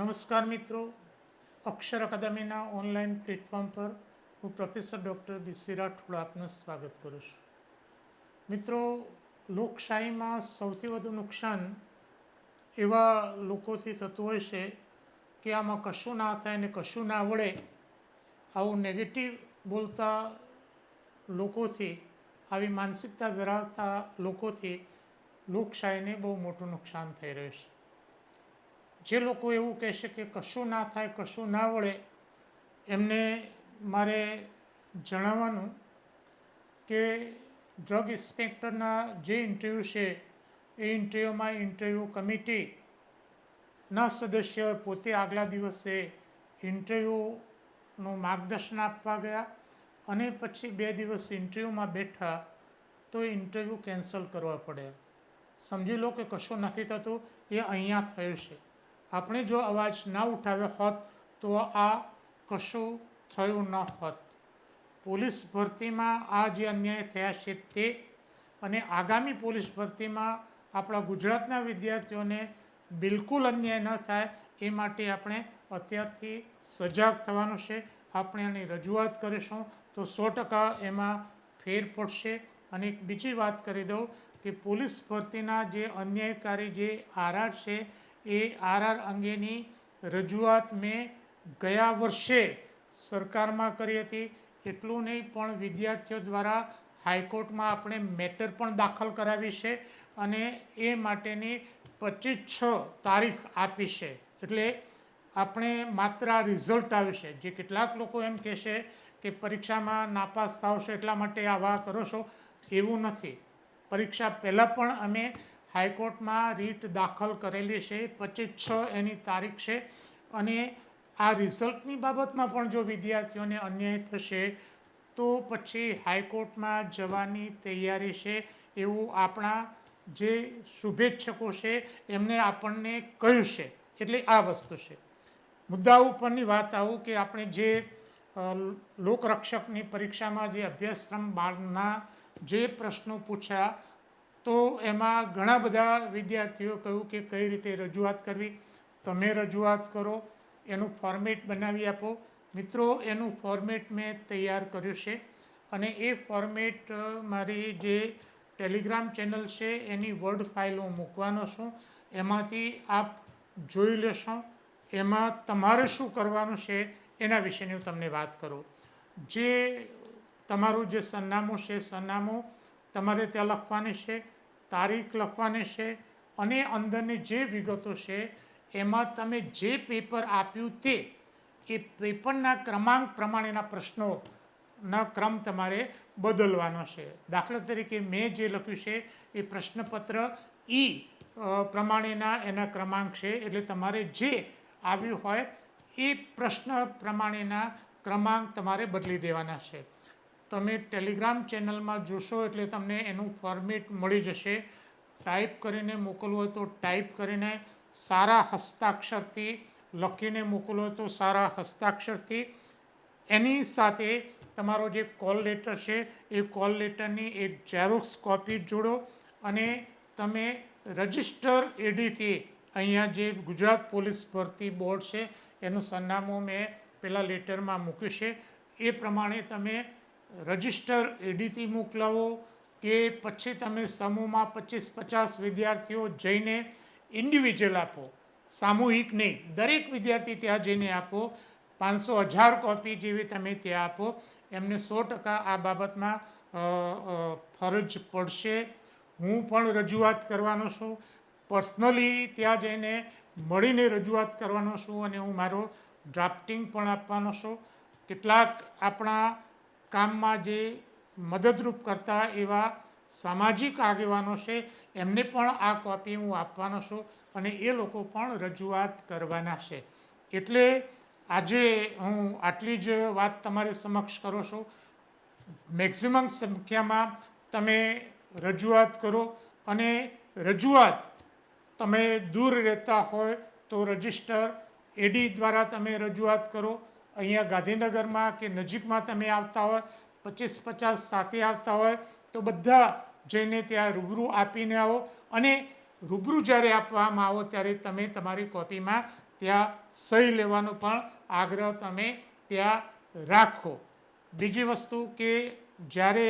નમસ્કાર મિત્રો. અક્ષર અકાદમીના online platform પર હું પ્રોફેસર ડૉક્ટર બીસી રાઠોડ આપનું સ્વાગત કરું છું. મિત્રો, લોકશાહીમાં સૌથી વધુ નુકસાન એવા લોકોથી થતું હોય છે કે આમાં કશું ના થાય ને કશું ના આવડે આવું નેગેટિવ બોલતા લોકોથી, આવી માનસિકતા ધરાવતા લોકોથી લોકશાહીને બહુ મોટું નુકસાન થઈ રહ્યું છે. જે લોકો એવું કહેશે કે કશું ના થાય, કશું ના વળે, એમને મારે જણાવવાનું કે ડ્રગ ઇન્સ્પેક્ટરના જે ઇન્ટરવ્યૂ છે, એ ઇન્ટરવ્યૂમાં ઇન્ટરવ્યૂ કમિટીના સદસ્ય પોતે આગલા દિવસે ઇન્ટરવ્યૂનું માર્ગદર્શન આપવા ગયા અને પછી બે દિવસ ઇન્ટરવ્યૂમાં બેઠા તો ઇન્ટરવ્યૂ કેન્સલ કરવા પડ્યા. સમજી લો કે કશું નથી થતું, એ અહીંયા થયું છે. આપણે જો અવાજ ના ઉઠાવ્યો હોત, તો આ કશું થયું ન હોત. પોલીસ ભરતીમાં આ જે અન્યાય થયા છે તે અને આગામી પોલીસ ભરતીમાં આપણા ગુજરાતના વિદ્યાર્થીઓને બિલકુલ અન્યાય ન થાય, એ માટે આપણે અત્યારથી સજાગ થવાનું છે. આપણે આની રજૂઆત કરીશું તો સો ટકા એમાં ફેર પડશે. અને બીજી વાત કરી દઉં કે પોલીસ ભરતીના જે અન્યાયકારી જે આરા છે એ આરઆર અંગેની રજૂઆત મેં ગયા વર્ષે સરકારમાં કરી હતી. એટલું નહીં, પણ વિદ્યાર્થીઓ દ્વારા હાઈકોર્ટમાં આપણે મેટર પણ દાખલ કરાવી છે અને એ માટેની પચીસ છ તારીખ આપી છે. એટલે આપણે માત્ર આ રિઝલ્ટ આવશે જે કેટલાક લોકો એમ કહેશે કે પરીક્ષામાં નાપાસ થાવશો એટલા માટે આવા કરો છો, એવું નથી. પરીક્ષા પહેલાં પણ અમે હાઈકોર્ટમાં રીટ દાખલ કરેલી છે, પચીસ છ એની તારીખ છે અને આ રિઝલ્ટની બાબતમાં પણ જો વિદ્યાર્થીઓને અન્યાય થશે, તો પછી હાઈકોર્ટમાં જવાની તૈયારી છે એવું આપણા જે શુભેચ્છકો છે એમને આપણને કહ્યું છે. એટલે આ વસ્તુ છે. મુદ્દા ઉપરની વાત આવું કે આપણે જે લોકરક્ષકની પરીક્ષામાં જે અભ્યાસક્રમ બારના જે પ્રશ્નો પૂછ્યા તો એમાં ઘણા બધા વિદ્યાર્થીઓ કહ્યું કે કઈ રીતે રજૂઆત કરવી. તમે રજૂઆત કરો, એનું ફોર્મેટ બનાવી આપો. મિત્રો, એનું ફોર્મેટ મેં તૈયાર કર્યું છે અને એ ફોર્મેટ મારી જે ટેલિગ્રામ ચેનલ છે, એની વર્ડ ફાઇલ હું મૂકવાનો છું. એમાંથી આપ જોઈ લેશો. એમાં તમારે શું કરવાનું છે, એના વિશેની હું તમને વાત કરું. જે તમારું જે સરનામું છે, સરનામું તમારે ત્યાં લખવાની છે, તારીખ લખવાની છે અને અંદરની જે વિગતો છે, એમાં તમે જે પેપર આપ્યું તે, એ પેપરના ક્રમાંક પ્રમાણેના પ્રશ્નોના ક્રમ તમારે બદલવાનો છે. દાખલા તરીકે મેં જે લખ્યું છે, એ પ્રશ્નપત્ર ઈ પ્રમાણેના એના ક્રમાંક છે, એટલે તમારે જે આવ્યું હોય, એ પ્રશ્ન પ્રમાણેના ક્રમાંક તમારે બદલી દેવાના છે. તમે ટેલિગ્રામ ચેનલમાં જોશો એટલે તમને એનું ફોર્મેટ મળી જશે. ટાઈપ કરીને મોકલવું હોય તો ટાઈપ કરીને સારા હસ્તાક્ષરથી લખીને મોકલો તો સારા હસ્તાક્ષરથી. એની સાથે તમારો જે કોલ લેટર છે, એ કોલ લેટરની એક ઝેરોક્સ કોપી જોડો અને તમે રજિસ્ટર એડીથી અહીંયા જે ગુજરાત પોલીસ ભરતી બોર્ડ છે, એનું સરનામું મેં પેલા લેટરમાં મૂક્યું છે. એ પ્રમાણે તમે રજિસ્ટર એડીથી મોકલાવો કે પછી તમે સમૂહમાં પચીસ પચાસ વિદ્યાર્થીઓ જઈને ઇન્ડિવિજ્યુઅલ આપો. સામૂહિક નહીં, દરેક વિદ્યાર્થી ત્યાં જઈને આપો. પાંચસો હજાર કોપી જેવી તમે ત્યાં આપો. એમને સો ટકા આ બાબતમાં ફરજ પડશે. હું પણ રજૂઆત કરવાનો છું. પર્સનલી ત્યાં જઈને મળીને રજૂઆત કરવાનો છું અને હું મારો ડ્રાફ્ટિંગ પણ આપવાનો છું. કેટલાક આપણા કામમાં જે મદદરૂપ કરતા એવા સામાજિક આગેવાનો છે, એમને પણ આ કોપી હું આપવાનો છું અને એ લોકો પણ રજૂઆત કરવાના છે. એટલે આજે હું આટલી જ વાત તમારી સમક્ષ કરું છું. મેક્સિમમ સંખ્યામાં તમે રજૂઆત કરો અને રજૂઆત તમે દૂર રહેતા હોય તો રજિસ્ટર એડી દ્વારા તમે રજૂઆત કરો. અહીંયા ગાંધીનગરમાં કે નજીકમાં તમે આવતા હોય, પચીસ પચાસ સાથે આવતા હોય, તો બધા જઈને ત્યાં રૂબરૂ આપીને આવો. અને રૂબરૂ જ્યારે આપવામાં આવો ત્યારે તમે તમારી કોપીમાં ત્યાં સહી લેવાનો પણ આગ્રહ તમે ત્યાં રાખો. બીજી વસ્તુ કે જ્યારે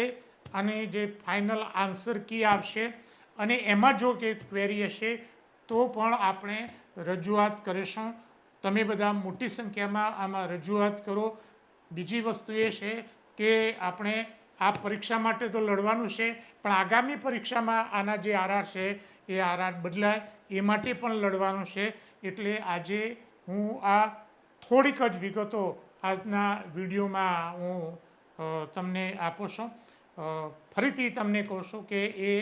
આને જે ફાઇનલ આન્સર કી આવશે અને એમાં જો કે ક્વેરી હશે, તો પણ આપણે રજૂઆત કરીશું. તમે બધા મોટી સંખ્યામાં આમાં રજૂઆત કરો. બીજી વસ્તુ એ છે કે આપણે આ પરીક્ષા માટે તો લડવાનું છે, પણ આગામી પરીક્ષામાં આના જે આરઆર છે, એ આરઆર બદલાય, એ માટે પણ લડવાનું છે. એટલે આજે હું આ થોડીક જ વિગતો આજના વિડીયોમાં હું તમને આપું છું. ફરીથી તમને કહું છું કે એ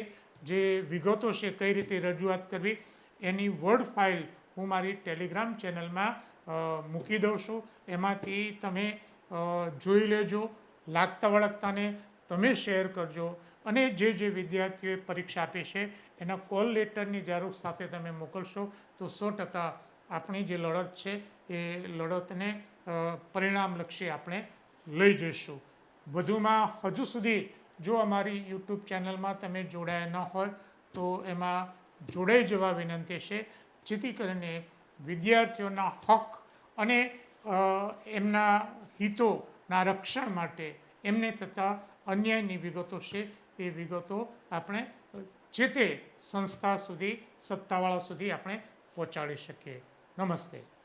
જે વિગતો છે કઈ રીતે રજૂઆત કરવી, એની વર્ડ ફાઇલ હું મારી ટેલિગ્રામ ચેનલમાં મૂકી દઉં છું. એમાંથી તમે જોઈ લેજો, લાગતા વળગતાને તમે શેર કરજો. અને જે જે વિદ્યાર્થીઓએ પરીક્ષા આપી છે, એના કોલ લેટરની જરૂર સાથે તમે મોકલશો, તો સો ટકા આપણી જે લડત છે, એ લડતને પરિણામલક્ષી આપણે લઈ જઈશું. વધુમાં, હજુ સુધી જો અમારી યુટ્યુબ ચેનલમાં તમે જોડાયા ન હોય, તો એમાં જોડાઈ જવા વિનંતી છે. જેથી કરીને વિદ્યાર્થીઓના હક અને એમના હિતોના રક્ષણ માટે એમને થતા અન્યાયની વિગતો છે એ વિગતો આપણે જે તે સંસ્થા સુધી, સત્તાવાળા સુધી આપણે પહોંચાડી શકીએ. નમસ્તે.